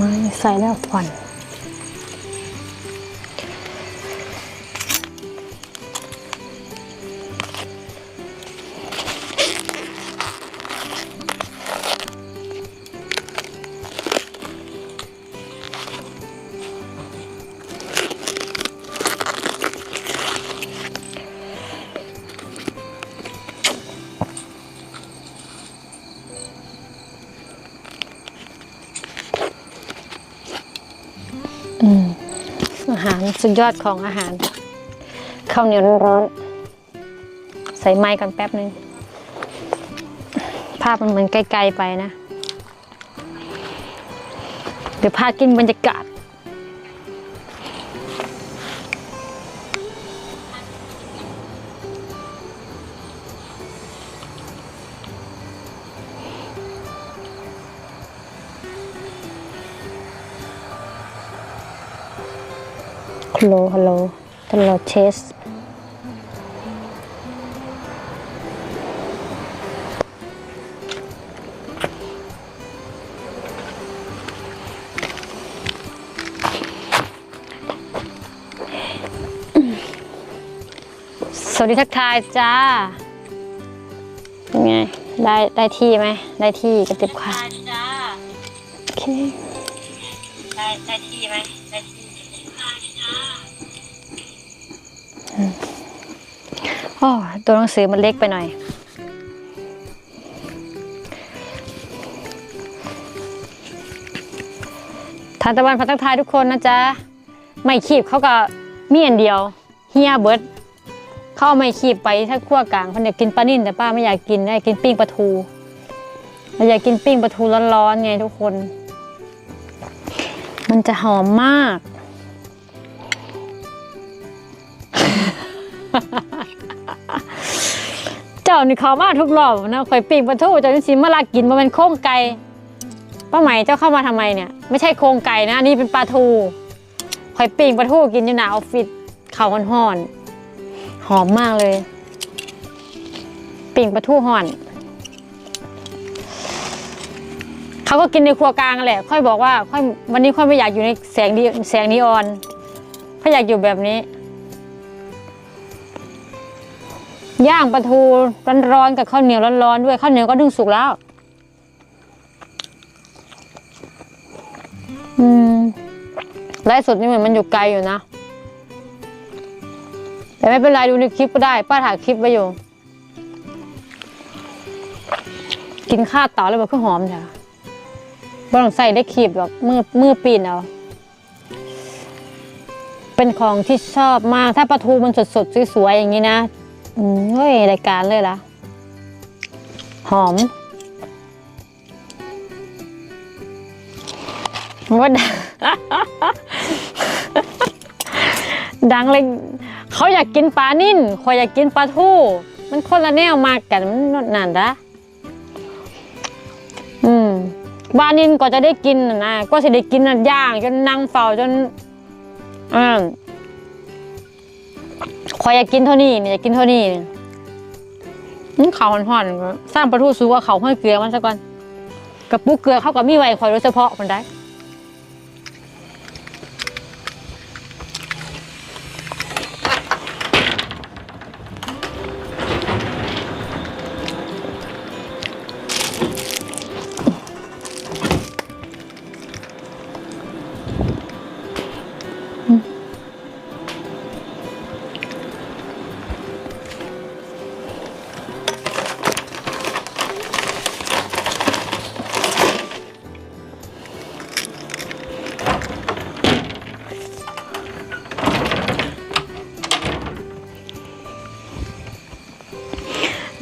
ไม่ใส่แล้วผ่อน สุดยอดของอาหารข้าวเหนียวร้อนๆใส่ไม้กันแป๊บนึง ภาพมันเหมือนไกลๆไปนะ เดี๋ยวพากินบรรยากาศ ฮัลโหลฮัลโหลฮัลโหลเชสสวัสดีทักทายจ้าเป็นไง ได้ได้ที่ไหม ได้ที่กระติบค่ะจ้าโอเค ได้ได้ที่ไหม โอ้ตัวหนังสือมันเล็กไปหน่อย ทานตะวันพัทักทายทุกคนนะจ๊ะ ไม่ขีบเขาก็มีอันเดียว เฮียเบิร์ดเข้าไม่ขีบไปถ้าขั้วกลางเขาอยากกินปลานิ่นแต่ป้าไม่อยากกินได้กินปิ้งปลาทูเราอยากกินปิ้งปลาทูร้อนๆไงทุกคน มันจะหอมมาก จ้านี่เขามาทุกรอบนะข่อยปิ้งปลาทูเจ้านี่สิมาลากินมาเป็นโครงไก่ป้าไหม่เจ้าเข้ามาทำไมเนี่ยไม่ใช่โครงไก่นะนี่เป็นปลาทูข่อยปิ้งปลาทูกินอยู่หน้าออฟฟิศเขาวห่อนหอมมากเลยปิ้งปลาทูห่อน เขาก็กินในครัวกลางแหละ ค่อยบอกว่าค่อยวันนี้ค่อยไม่อยากอยู่ในแสงดีแสงนีออนค่อยอยากอยู่แบบนี้ ย่างปลาทูร้อนๆกับข้าวเหนียวร้อนๆด้วยข้าวเหนียวก็นึ่งสุกแล้ว อืมไลฟ์สดนี่เหมือนมันอยู่ไกลอยู่นะ แต่ไม่เป็นไรดูในคลิปก็ได้ ป้าถ่ายคลิปไว้อยู่ กินข้าวต่อแล้วแบบคือหอมจ้ะบ่ต้องใส่ได้ขีบหรอกมือมือปีนเอาเป็นของที่ชอบมากถ้าปลาทูมันสดๆสวยๆอย่างนี้นะ อืมเฮ้ยรายการเลยล่ะ หอมว่าดัง ดังเลย เขาอยากกินปลานิ่นคอยอยากกินปลาทูมันคนละแนวมากกันมันนันดะอืมปลานิ่นก็จะได้กินนะนะก็จะได้กินน่ะย่างจนนั่งเฝ้าจนอ่า คอยอยากกินเท่านี้เนี่ยอยากกินเท่านี้เนี่ยอื้อเขาห่อนๆสร้างประตูสูว่าเขาห้อยเกลือมันซะก่อนกระปุกเกลือเขากับมีไว้คอยโดยเฉพาะคนได้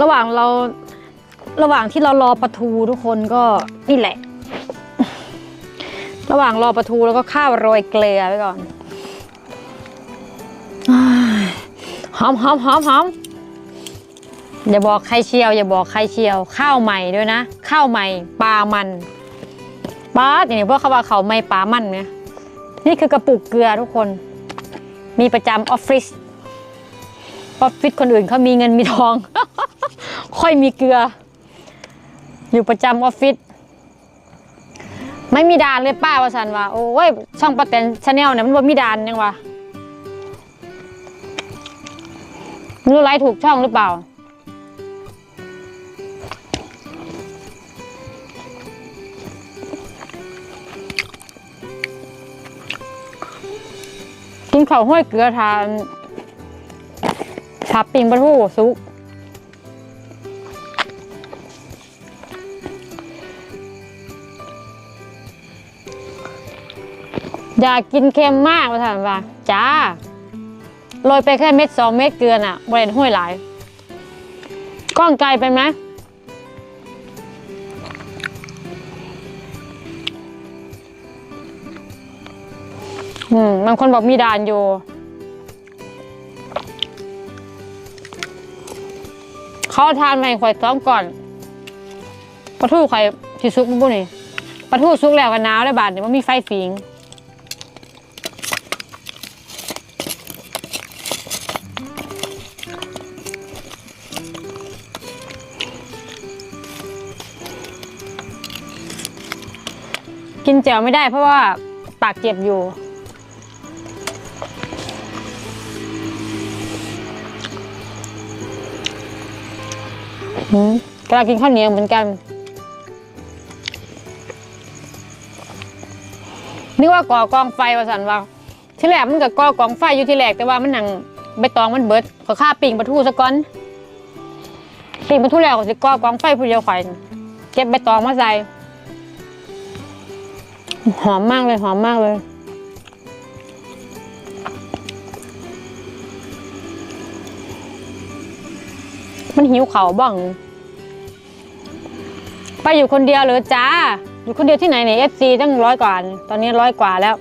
ระหว่างเราระหว่างที่เรารอปลาทูทุกคนก็นี่แหละ ระหว่างรอปลาทูแล้วก็ข้าวโรยเกลือไว้ก่อนหอมหอมหอมหอมอย่าบอกใครเชียว อย่าบอกใครเชียว ข้าวใหม่ด้วยนะข้าวใหม่ปลามันปลาเนี่ยพวกเขาว่าเขาไม่ปลามันเนี่ยนี่คือกระปุกเกลือทุกคน มีประจำออฟฟิศออฟฟิศคนอื่นเขามีเงินมีทอง ค่อยมีเกลือ อยู่ประจำออฟฟิศไม่มีดานเลยป้าว่าสันว่าโอ้ยช่องประเต็นชาแนลเนี่ยมันบ่มีดานยังวะไม่รู้ไลฟ์ถูกช่องหรือเปล่า กินข้าวห้อยเกลือทานทับปิงปลาทูซุก อย่ากินเค็มมากว่าถามว่าจ้าโรยไปแค่เม็ดสองเม็ดเกลือน่ะบริเวณห้วยหลายกล้องไกลไปไหมอืมบางคนบอกมีด่านอยู่ เขาทานมาให้ข่อยซ้อมก่อนปลาทูข่อยสิซุกมันบุนี่ปลาทูซุกแล้วกันหนาวได้บาดเนี่ยมันมีไฟฟิง กินแจ่วไม่ได้เพราะว่าปากเจ็บอยู่ กำลังกินข้าวเหนียวเหมือนกัน นึกว่าก่อกองไฟวาสันว่า ที่แรกมันก็ก่อกองไฟอยู่ที่แรกแต่ว่ามันหนังใบตองมันเบิด ขอข้าปิ่งปลาทูซะก่อนปิ่งปลาทูแล้วก็สิก่อกองไฟผู้เดียวข่อยเก็บใบตองมาใส่ หอมมากเลย หอมมากเลย มันหิวเขาบ้าง ไปอยู่คนเดียวเลยจ้า อยู่คนเดียวที่ไหนเนี่ยเอฟซีตั้งร้อยกว่า ตอนนี้ร้อยกว่าแล้ว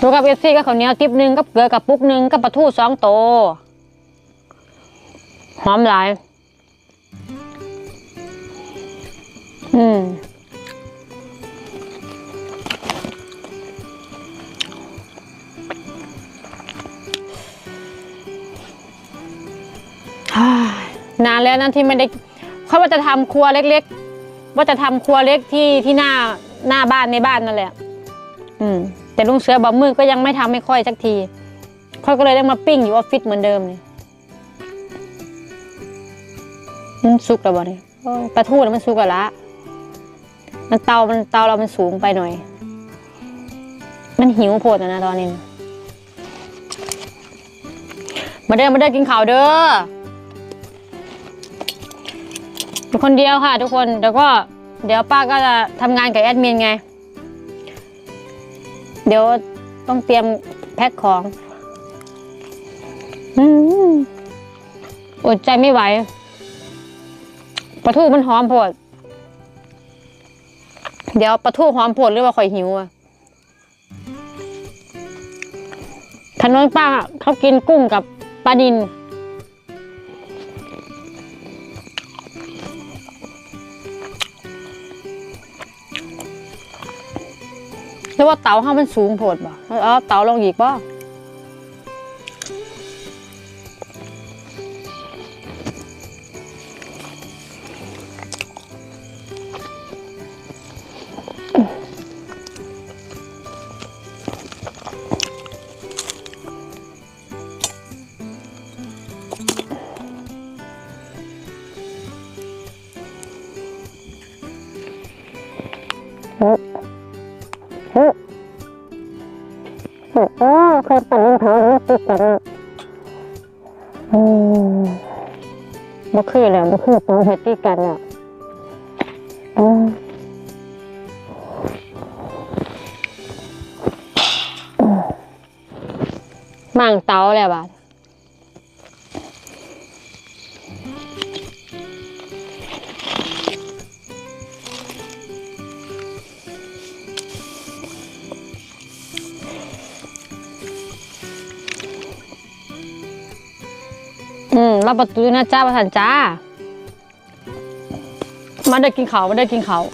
ดูกับเอฟซีก็ข้าวเหนียวติ๊บหนึ่งกับเกลือกับปุ๊กหนึ่งกับปลาทูสองโต หอมหลาย อืมฮ่านานแล้วนะที่ไม่ได้เขาว่าจะทำครัวเล็ก ๆ ว่าจะทำครัวเล็กที่ที่หน้าหน้าบ้านในบ้านนั่นแหละ อืม แต่ลุงเสือบอกมือก็ยังไม่ทำไม่ค่อยสักทีค่อยก็เลยได้มาปิ้งอยู่ออฟฟิศเหมือนเดิมนี่มันสุกแล้วบ่เนี่ยโอ้ยปลาทูน่ะมันสุกแล้วละ มันเตามันเตาเรามันสูงไปหน่อย มันหิวโพดอะนะตอนนี้ มาเด้อมาเด้อกินข้าวเด้ออยู่คนเดียวค่ะทุกคนเดี๋ยวก็เดี๋ยวป้าก็จะทำงานกับแอดมินไง เดี๋ยวต้องเตรียมแพ็คของอืมอดใจไม่ไหวปลาทูมันหอมโพด เดี๋ยวปลาทูหอมโพดหรือว่าข่อยหิวอะถนนป้าเขากินกุ้งกับปลาดิน แล้วว่าเตาห้ามันสูงโพดบ่เออเตาลงอีกบ่ อืมบ่คือแล้วบ่คือตัวเฮ็ดติดกันแล้วอืมมั่งเตาแล้วบาด อืมรับประตูนะจ้าประธานจ้า มาได้กินเขาวมาได้กินเขาว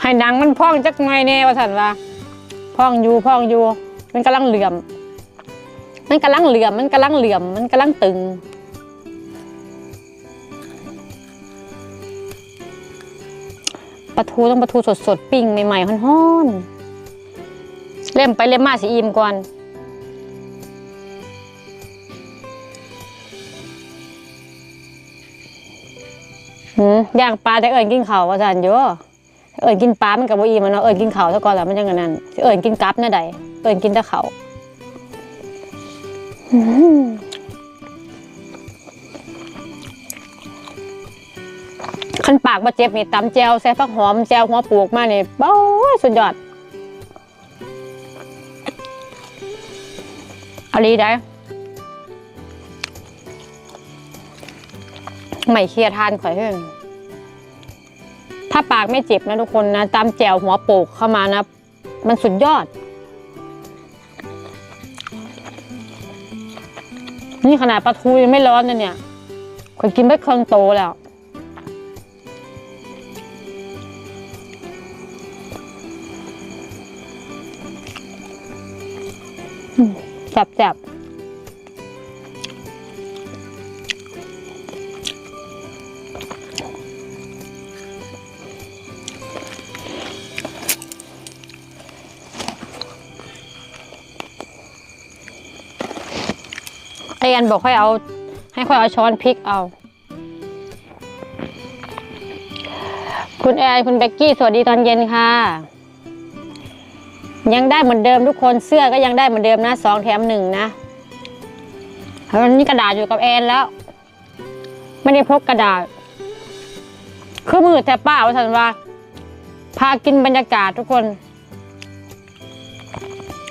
ให้หนังมันพองจักหน่อยแน่ว่าสันว่าพองอยู่พองอยู่ มันกำลังเหลื่อม มันกำลังเหลื่อมมันกำลังเหลื่อมมันกำลังตึง ปลาทูต้องปลาทูสดๆปิ้งใหม่ๆฮ้อนๆเล่มไปเล่มมาสิอิ่มก่อนหืมย่างปลาแต่เอิญกินเขาว่าสันอยู่เอิญกินปลามันกับว่าอีมันเนาะเอิญกินเขาซะก่อนแล้วมันจังกันนั้นเอิญกินกับเนี่ยใดเอิญกินแต่เขา ขันปากบาเจ็บนี่ตำแจวใส่ฟักหอมแจวหัวปลูกมานี่เบ้าสุดยอดอาลีได้ไม่เคลียร์ทานข่อยเพิ่งถ้าปากไม่เจ็บนะทุกคนนะตามแจวหัวโปกเข้ามานะ มันสุดยอด นี่ขนาดปลาทูยังไม่ร้อนนะเนี่ยข่ยกินไม่เครื่องโตแล้วอืมจับจับ ไออันบอกให้เอา ให้ค่อยเอาช้อนพริกเอา คุณแอนคุณเบกกี้สวัสดีตอนเย็นค่ะ ยังได้เหมือนเดิมทุกคนเสื้อก็ยังได้เหมือนเดิมนะสองแถมหนึ่งนะวันนี้กระดาษอยู่กับแอนแล้ว ไม่ได้พกกระดาษ คือมือแต่ป้าว่าสันว่า พากินบรรยากาศทุกคน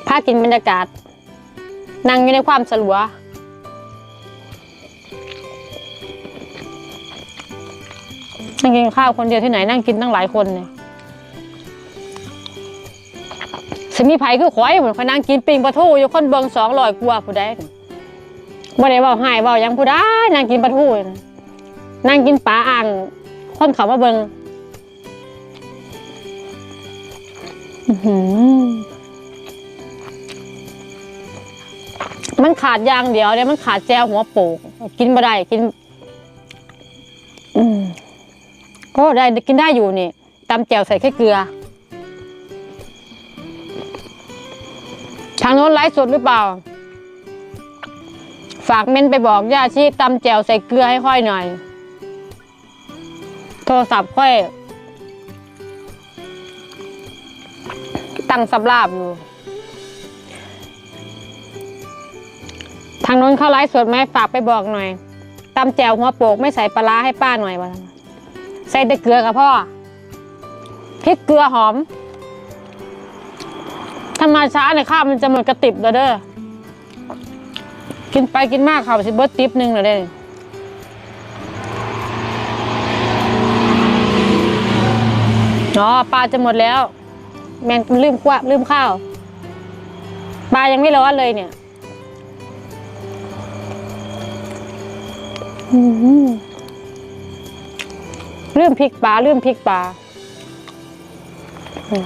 พากินบรรยากาศนั่งอยู่ในความสลัว นั่งกินข้าวคนเดียวที่ไหนนั่งกินตั้งหลายคนเนี่ยสมีไผ่คือข่อยเหมือนข่อยนั่งกินปิงปลาทูอยู่คนเบิงสองร้อยกว่าผู้ใดบ่ได้เว่าให้เว่ายังผู้ใดนั่งกินปลาทูนั่งกินปลาอ่างคนเขามาเบิงมันขาดยางเดียวเนี่ยมันขาดแจวหัวโปกกินบ่ได้กิน อืม ก็ได้กินได้อยู่นี่ตำแจ่วใส่แค่เกลือ ทางโน้นไลฟ์สดหรือเปล่า ฝากเมนไปบอกย่าชีตำแจ่วใส่เกลือให้ค่อยหน่อย โทรศัพท์ค่อย ตั้งสำราบอยู่ ทางโน้นเข้าไลฟ์สดไหมฝากไปบอกหน่อยตำแจ่วหัวโปกไม่ใส่ปลาร้าให้ป้าหน่อยวะ ใส่แต่เกลือกับพ่อพริกเกลือหอมถ้ามาช้าเนี่ยข้าวมันจะหมดกระติบแล้วเด้อกินไปกินมากข้าวสิเบิร์ตติบหนึ่งเลยเด้ออ๋อปลาจะหมดแล้ว แมนลืมกว่าลืมข้าวปลายังไม่ร้อนเลยเนี่ย อืม เรื่องพริกปลาเรื่องพริกปลาอืม